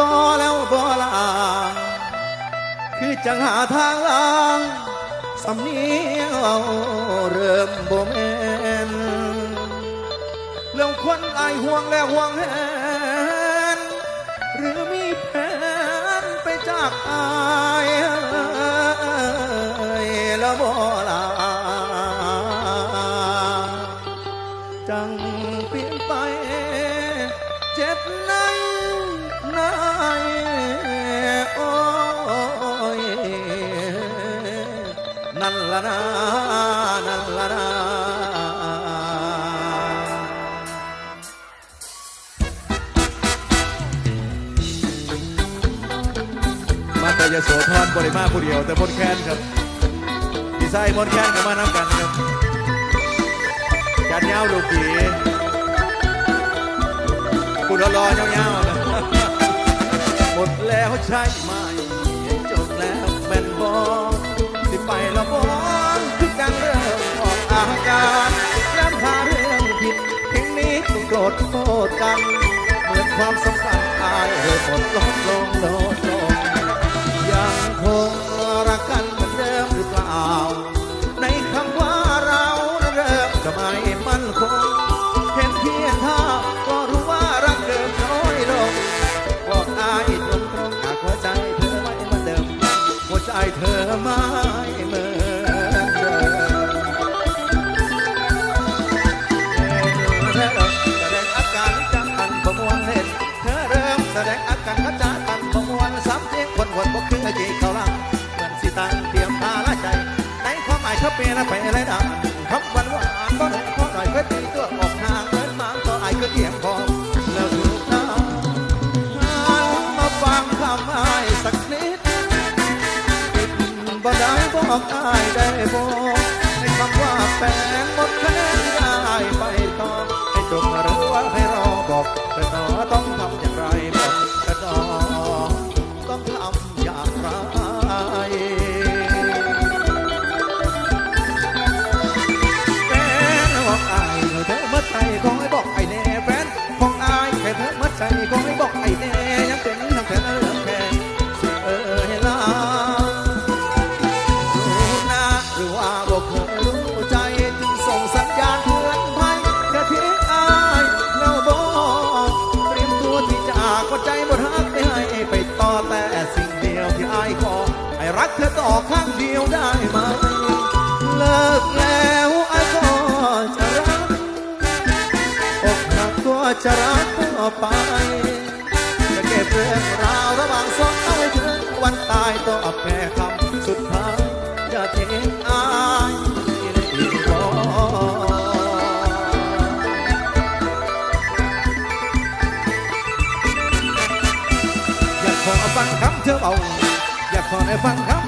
ต่อแล้วบ่ลาคือจังหาทางลางสำเนียวเริ่มบ่มเอ็นแล้วันไอห่วงแล้วห่วงแห อายแล้วบ่ลาจังเปลี่ยนไป เจ็บในในโอ้ยนั่นละนะนั่นละนะมา แต่ยโสธรบริมาผู้เดียว แต่มนแค้นครับดีไซน์มนแค้นกับมาน้ำกันครับจัดเงาลูกผีคุณรอเงาๆนะหมดแล้วใช่ไหมจบแล้วแม่นบอสิไปละบอนคือการเริ่มออกอาการน้ำพาเรื่องผิดเพลงนี้ต้องโกรธโทษกัน เหมือนความสัมพันธ์อายเริ่มหมดลดลงลด นคงเห็นเพียงท่าก็รู้ว่ารักเดิมน้อยลงบอกอายตรงตรงหากหัวใจเธอไม่เหมือนเดิมหัวใจเธอไม่เหมือนเดิมเธอเริ่มแสดงอาการจังกันประมวลเห็นเธอเริ่มแสดงอาการขจากันประมวลซ้ำเสียงคนคนบ่คือจีเขาลังเหมือนสิตังเตรียมพาละใจในความหมายเขาเปลี่ยนไปอะไรดัง แล้วถูกทางหันมาฟังคำอ้ายสักนิดปิดบ่ได้บอกอ้ายได้บอกในคำว่าแฟนหมดคะแนนได้ไปต่อให้จบหรือว่าให้รอบอกแต่ต่อต้องทำ รักเธอต่อข้างเดียวได้ไหม เลิกแล้วไอ้ก็จะรักอกหักก็จะรักต่อไป จะเก็บเรื่องราวระหว่างสองเอาไว้ถึงวันตายต่อแพ้คำสุดท้ายอย่าทิ้ ฟังคำเธอเบา